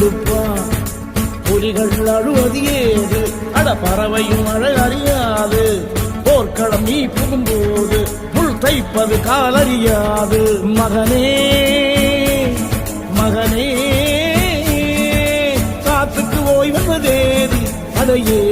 கொடுப்பான். புலிகள் அழுவது ஏது? அட பறவையும் அழ அறியாது. போர்க்களம் நீ புகும்போது முள் தைப்பது காலறியாது மகனே மகனே காத்துக்கு ஓய்வதேது அட ஏது